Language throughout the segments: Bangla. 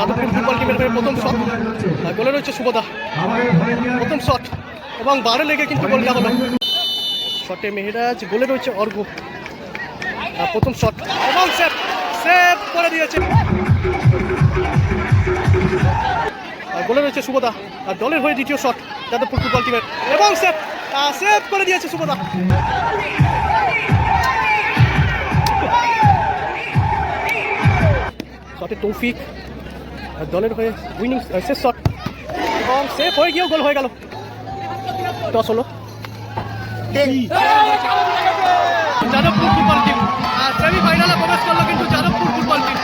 যাদবপুর ফুটবল টিমের প্রথম শট। গোলে রয়েছে শুভদা প্রথম শট। এবং বারে লেগে কিন্তু গোলটা হলো। শটে মেহেরাজ, গোলে রয়েছে অর্ঘ প্রথম শট। এবং সেভ সেভ করে দিয়েছে। গোলে রয়েছে শুভদা আর দলের হয়ে দ্বিতীয় শট যাদবপুর ফুটবল টিমের। এবং সেভ সেভ করে দিয়েছে শুভদা শটে তৌফিক। দলের হয়ে উইনিং শেষ শট এবং সেভ হয়ে গিয়েও গোল হয়ে গেল। টস হলো। যাদবপুর ফুটবল টিম সেমিফাইনালে প্রবেশ করল কিন্তু যাদবপুর ফুটবল টিম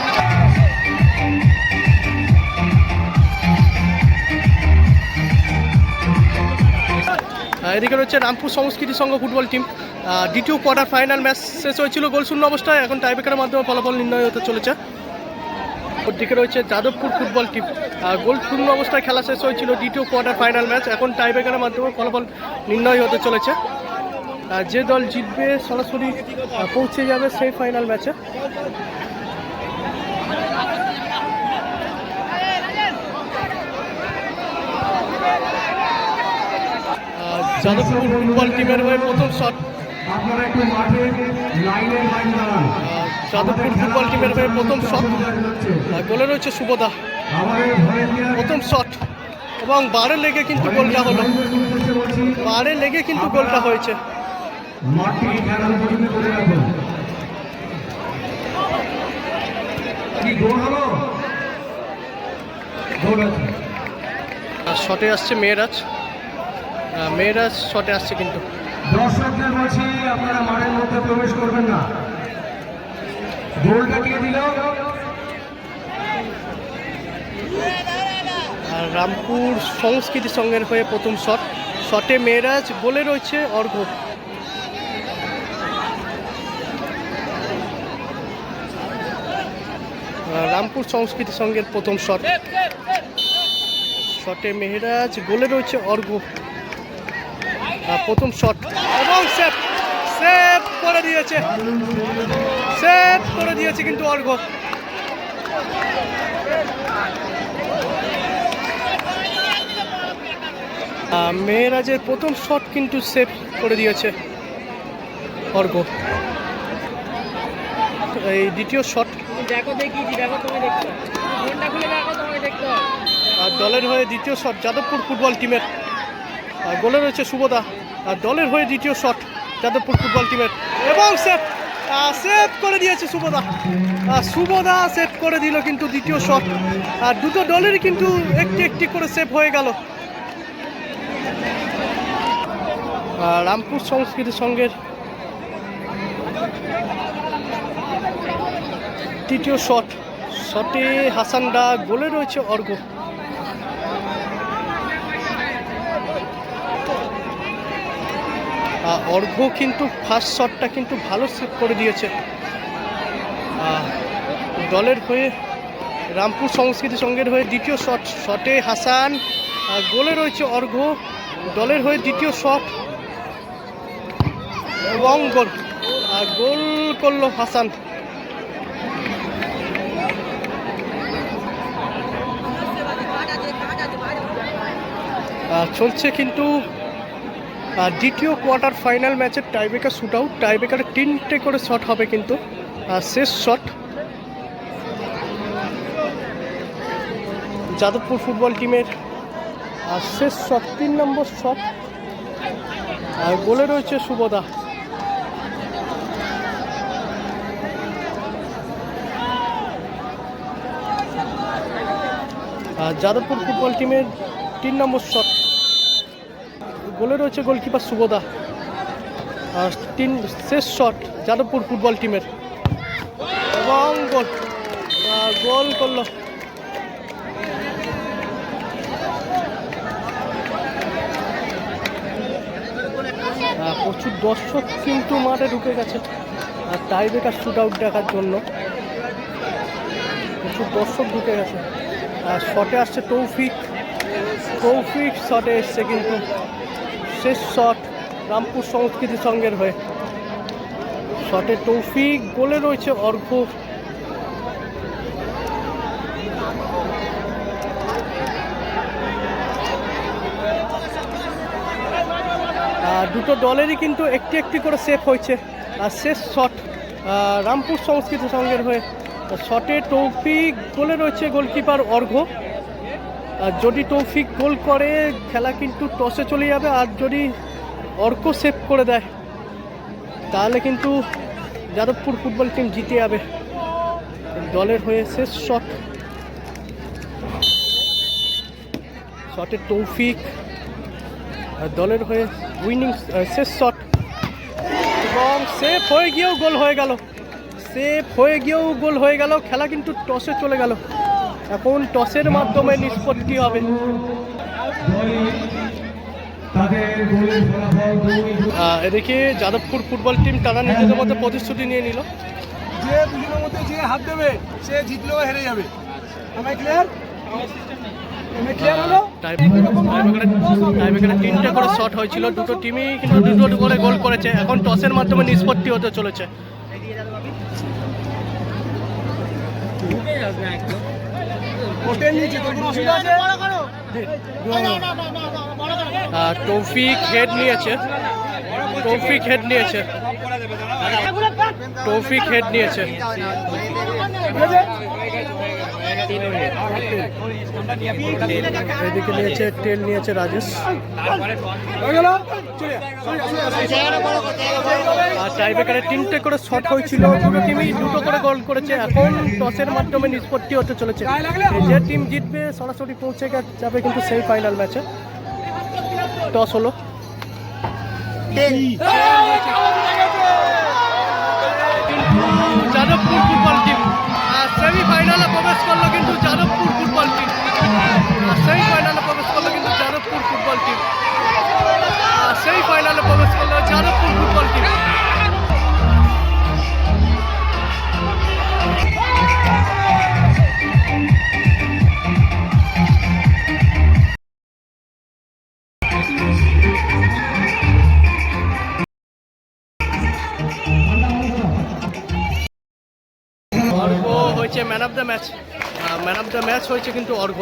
এদিকে রয়েছে রামপুর সংস্কৃতি সংঘ ফুটবল টিম দ্বিতীয় কোয়ার্টার ফাইনাল ম্যাচ শেষ হয়েছিল গোল শূন্য অবস্থায়। এখন টাইব্রেকারের মাধ্যমে ফলাফল নির্ণয় হতে চলেছে। ওদিকে রয়েছে যাদবপুর ফুটবল টিম গোল শূন্য অবস্থায় খেলা শেষ হয়েছিল দ্বিতীয় কোয়ার্টার ফাইনাল ম্যাচ এখন টাইব্রেকারের মাধ্যমে ফলাফল নির্ণয় হতে চলেছে। যে দল জিতবে সরাসরি পৌঁছে যাবে সেই ফাইনাল ম্যাচে যাদবপুর ফুটবল টিমের হয়ে প্রথম শট আপনারা একটু মাঠে লাইনের লাইন দাঁড়ান। যাদবপুর ফুটবল টিমের হয়ে প্রথম শট। গোলে রয়েছে শুভদা প্রথম শট। এবং বারে লেগে কিন্তু গোলটা হলো। বারে লেগে কিন্তু গোলটা হয়েছে। শটে আসছে মেয়েরাজ। মেয়েরাজ শটে আসছে কিন্তু। দর্শকদের বলছি আপনারা মাঠের মধ্যে প্রবেশ করবেন না। রামপুর সংস্কৃতি সংঘের হয়ে প্রথম শট। শটে মেয়েরাজ, বলে রয়েছে অর্ঘ। রামপুর সংস্কৃতি সংঘের প্রথম শট। শটে মেহেরাজ, গোলে রয়েছে অর্ঘ। প্রথম শট। এবং সেভ সেভ করে দিয়েছে। সেভ করে দিয়েছে কিন্তু অর্ঘ মেয়েরাজের প্রথম শট কিন্তু সেভ করে দিয়েছে অর্ঘ এই দ্বিতীয় শট। দেখো দেখি দেখো তুমি দেখছ ফোনটা খুলে দেখো আর দলের হয়ে দ্বিতীয় শট যাদবপুর ফুটবল টিমের। আর গোলে রয়েছে শুভদা আর দলের হয়ে দ্বিতীয় শট। যাদবপুর ফুটবল টিমের। এবং সেভ সেভ করে দিয়েছে আর শুভদা সেভ করে দিল কিন্তু দ্বিতীয় শট আর দুটো দলেরই কিন্তু একটি একটি করে সেভ হয়ে গেল। রামপুর সংস্কৃতি সংঘের তৃতীয় শট শটে হাসানডা গোলে রয়েছে অর্ঘ কিন্তু ফার্স্ট শটটা কিন্তু ভালো সেভ করে দিয়েছে। দলের হয়ে রামপুর সংস্কৃতি সংঘের হয়ে দ্বিতীয় শট শটে হাসান গোলে রয়েছে অর্ঘ দলের হয়ে দ্বিতীয় শট এবং গোল গোল করল হাসান। চলছে কিন্তু আর দ্বিতীয় কোয়ার্টার ফাইনাল ম্যাচের টাইব্রেকার শুট আউট টাইব্রেকারে তিনটে করে শট হবে কিন্তু শেষ শট যাদবপুর ফুটবল টিমের। আর শেষ শট, তিন নম্বর শট, আর গোলে রয়েছে আর যাদবপুর ফুটবল টিমের তিন নম্বর শট। গোলে রয়েছে গোলকিপার সুবোদা তিন, শেষ শট যাদবপুর ফুটবল টিমের এবং গোল গোল করল। প্রচুর দর্শক কিন্তু মাঠে ঢুকে গেছে। আর টাই ব্রেকার শুট আউট দেখার জন্য। প্রচুর দর্শক ঢুকে গেছে। আর শটে আসছে তৌফিক। তৌফিক শটে এসছে কিন্তু শেষ শট রামপুর সংস্কৃতি সঙ্গের হয়ে। শটে তৌফিক, গোলে রয়েছে অর্ঘ দুটো দলেরই কিন্তু একটি একটি করে সেফ হয়েছে। আর শেষ শট রামপুর সংস্কৃতি সঙ্গের হয়ে। শটে টৌফিক গোলে রয়েছে গোলকিপার অর্ঘ যদি তৌফিক গোল করে, খেলা কিন্তু টসে চলে যাবে। আর যদি অর্ক সেভ করে দেয়, তাহলে কিন্তু যাদবপুর ফুটবল টিম জিতে যাবে। দলের হয়ে শেষ শট। শটে তৌফিক। দলের হয়ে উইনিং শেষ শট। এবং সেফ হয়ে গিয়েও গোল হয়ে গেল। সেফ হয়ে গিয়েও গোল হয়ে গেল। খেলা কিন্তু টসে চলে গেল। এখন টসের মাধ্যমে নিষ্পত্তি হবে। এদিকে যাদবপুর ফুটবল টিম তারা নিজেদের মধ্যে প্রতিশ্রুতি নিয়ে নিল। যে দুজনের মধ্যে যে হাত দেবে সে জিতলেও হেরে যাবে। আমার ক্লিয়ার আমি ক্লিয়ার হলো? টাইব্রেকারে তিনটে করে শট হয়েছিল দুটো টিমই কিন্তু দুটো করে গোল করেছে। এখন টসের মাধ্যমে নিষ্পত্তি হতে চলেছে। কোর্টের নিচে তো কোনো অসুবিধা আছে? তৌফিক হেড নিয়েছে। তৌফিক হেড নিয়েছে। তৌফিক হেড নিয়েছে। এদিকে নিয়েছে টেল নিয়েছে রাজেশ। আর টাইব্রেকারে তিনটে করে শট হয়েছিল দুটো টিমই দুটো করে গোল করেছে। এখন টসের মাধ্যমে নিষ্পত্তি হতে চলেছে। যে টিম জিতবে সরাসরি পৌঁছে গে- যাবে কিন্তু সেই ফাইনাল ম্যাচে টস হলো। যাদবপুর প্রবেশ করল কিন্তু যাদবপুর ফুটবল টিম সেমি হয়েছে man of the match. Man of the match হয়েছে কিন্তু অর্ঘ